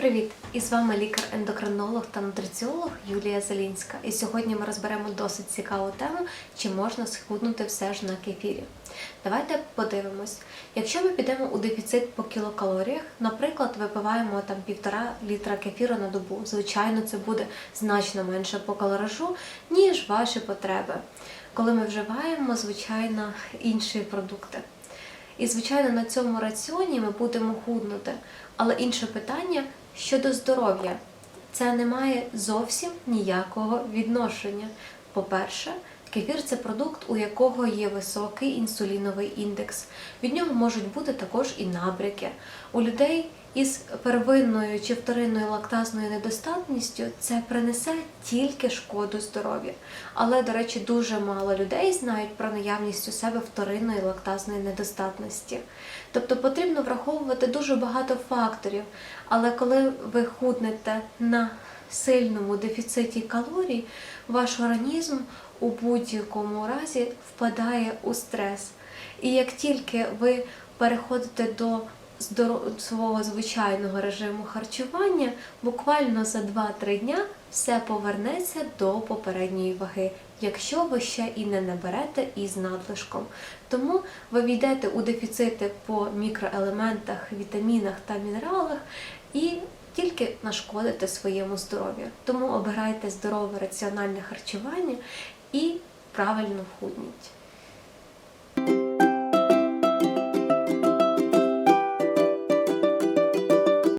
Привіт! І з вами лікар-ендокринолог та нутриціолог Юлія Зелінська. І сьогодні ми розберемо досить цікаву тему, чи можна схуднути все ж на кефірі. Давайте подивимось. Якщо ми підемо у дефіцит по кілокалоріях, наприклад, випиваємо там півтора літра кефіру на добу, звичайно, це буде значно менше по калоражу, ніж ваші потреби. Коли ми вживаємо, звичайно, інші продукти. І, звичайно, на цьому раціоні ми будемо худнути. Але інше питання щодо здоров'я. Це не має зовсім ніякого відношення. По-перше, кефір це продукт, у якого є високий інсуліновий індекс. Від нього можуть бути також і набряки. У людей із первинною чи вторинною лактазною недостатністю це принесе тільки шкоду здоров'ю. Але, до речі, дуже мало людей знають про наявність у себе вторинної лактазної недостатності. Тобто потрібно враховувати дуже багато факторів. Але коли ви худнете на сильному дефіциті калорій, ваш організм у будь-якому разі впадає у стрес. І як тільки ви переходите до свого звичайного режиму харчування, буквально за 2-3 дня все повернеться до попередньої ваги, якщо ви ще і не наберете із надлишком. Тому ви війдете у дефіцити по мікроелементах, вітамінах та мінералах і тільки нашкодите своєму здоров'ю. Тому обирайте здорове раціональне харчування і правильно худніть.